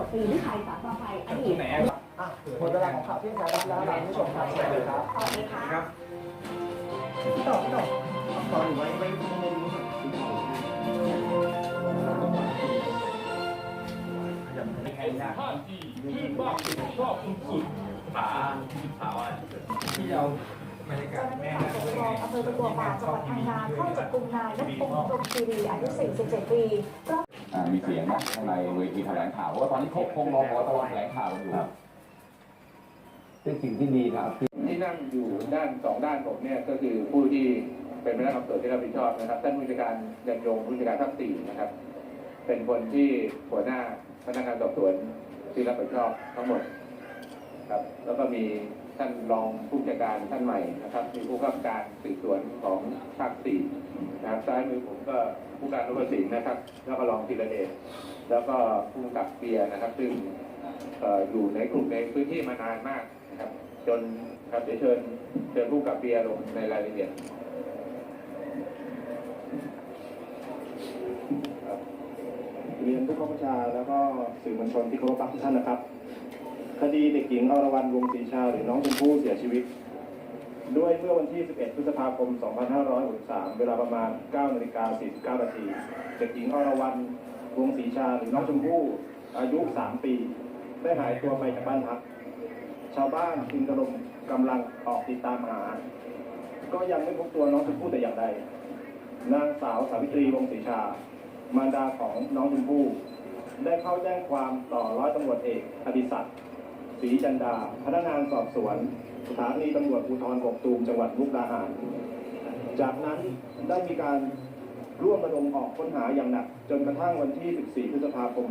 วจตรีวิชัยสารประภัยอดีตอะหมดเวลาของข่าวเที่ยงไทยรัฐแล้วลาคุณผู้ชมครับสวัสดีครับสวัสดีค่ะครับพี่ต่อพี่ต่อตอนอยู่ไว้ไว้ตรงนี้ใครนะที่มากสุดชอบสุดๆขาขาอะที่เราบรรยากา เจ้าศหน้าแม่ที่นะฝ่ายปกครองอำเภอตะกัวป่าจังหวัดพังงาเข้าจับกลุ่มนายนัทพงศ์พรหมคีรีอายุ 47 ปีอ่ามีเสียงนะข้างในเวทีแถลงข่าวเพราะว่าตอนนี้เขาคงรอพอตแถลงข่าวกันอยู่เป็นสิ่งที่ดีครับที่นั่งอยู่ด้านสองด้านผมเนี่ยก็คือผู้ที่เป็นพนักงานสอบสวนที่รับผิดชอบนะครับท่านผู้จัดการยันยงผู้จัดการภาคสี่นะครับ เป็นคนที่หัวหน้าพนักงานสอบสวนที่รับผิดชอบทั้งหมดครับ แล้วก็มีท่านรองผู้จัดการท่านใหม่นะครับ มีผู้กำกับการสืบสวนของภาคสี่นะครับซ้ายมือผมก็ผู้การรบสินนะครับ แล้วก็รองธีรเดชแล้วก็ผู้กำกับเบียนะครับ ซึ่งออยู่ในกลุ่มในพื้นที่มานานมากนะครับ จนครับเดี๋ยวเชิญเชิญผู้กับเบียลงในรายละเอียดครับเรียนผู้ข้าบัญชาแล้วก็สื่อมวลชนที่เคารพรักทุกท่านนะครับ คดีเด็กหญิงอรวรรณวงศรีชาหรือน้องชมพู่เสียชีวิต ด้วยเมื่อวันที่ 11 พฤษภาคม 2563 เวลาประมาณ 9นาฬิกา49นาทีเด็กหญิงอรวรรณวงศรีชาหรือน้องชมพู่อายุ 3 ปี ได้หายตัวไปจากบ้านพัก ชาวบ้านจึงระดมกำลังออกติดตามหา ก็ยังไม่พบตัวน้องชมพู่แต่อย่างใด นางสาวสาวิตรีวงศรีชา มารดาของน้องชมพู่ได้เข้าแจ้งความต่อร้อยตำรวจเอกอดิศักดิ์ ศรีจันดา พนักงานสอบสวนสถานีตำรวจภูธรกกตูมจังหวัดมุกดาหาร จากนั้นได้มีการร่วมระดมออกค้นหาอย่างหนัก จนกระทั่งวันที่ 14 พฤษภาคม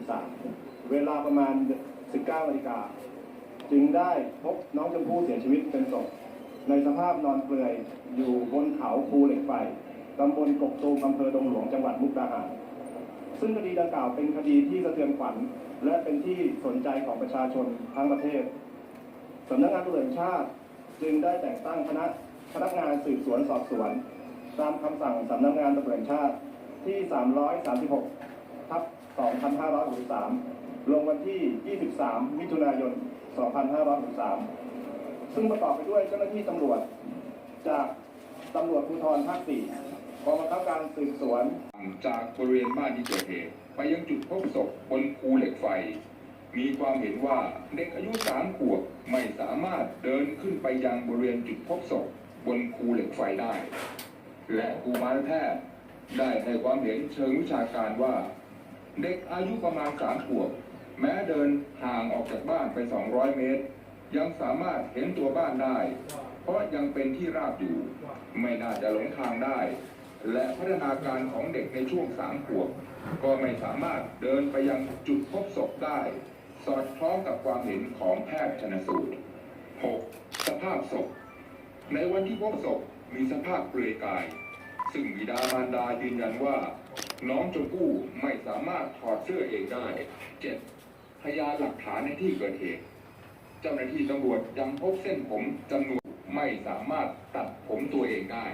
2563 เวลาประมาณ 19นาฬิกา จึงได้พบน้องชมพู่เสียชีวิตเป็นศพในสภาพนอนเปลือยอยู่บนเขาภูเหล็กไฟตำบลกกตูมอำเภอดงหลวงจังหวัดมุกดาหาร ซึ่งคดีดังกล่าวเป็นคดีที่สะเทือนขวัญและเป็นที่สนใจของประชาชนทั้งประเทศสำนักงานตำรวจชาติ จึงได้แต่งตั้งคณะพนักงานสืบสวนสอบสวน ตามคำสั่งสำนักงานตำรวจชาติที่ 336 ทับ 2563 ลงวันที่ 23 มิถุนายน 2563 ซึ่งประกอบไปด้วยเจ้าหน้าที่ตำรวจ จากตำรวจภูธรภาค 4 กองบังคับการสืบสวน จากบริเวณบ้านที่เกิดเหตุไปยังจุดพบศพบนภูเหล็กไฟ มีความเห็นว่าเด็กอายุสามขวบไม่สามารถเดินขึ้นไปยังบริเวณจุดพบศพบนภูเหล็กไฟได้ และครูมารแพทย์ได้ให้ความเห็นเชิงวิชาการว่า เด็กอายุประมาณสามขวบ แม้เดินห่างออกจากบ้านไป 200 เมตร ยังสามารถเห็นตัวบ้านได้ เพราะยังเป็นที่ราบอยู่ ไม่น่าจะหลงทางได้ และพัฒนาการของเด็กในช่วงสามขวบ ก็ไม่สามารถเดินไปยังจุดพบศพได้ สอดคล้องกับความเห็นของแพทย์ชนสูตร 6. สภาพศพ ในวันที่พบศพมีสภาพเปลือยกาย ซึ่งบิดามารดายืนยันว่า น้องชมพู่ไม่สามารถถอดเสื้อเองได้ 7. พยานหลักฐานในที่เกิดเหตุ เจ้าหน้าที่ตำรวจยังพบเส้นผมจำนวนไม่สามารถตัดผมตัวเองได้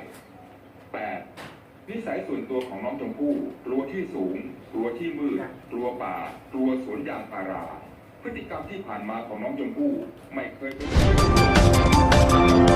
นิสัยส่วนตัวของน้องชมพู่กลัวที่สูง กลัวที่มืด กลัวป่า กลัวสวนยางพารา พฤติกรรมที่ผ่านมาของน้องชมพู่ไม่เคยเป็น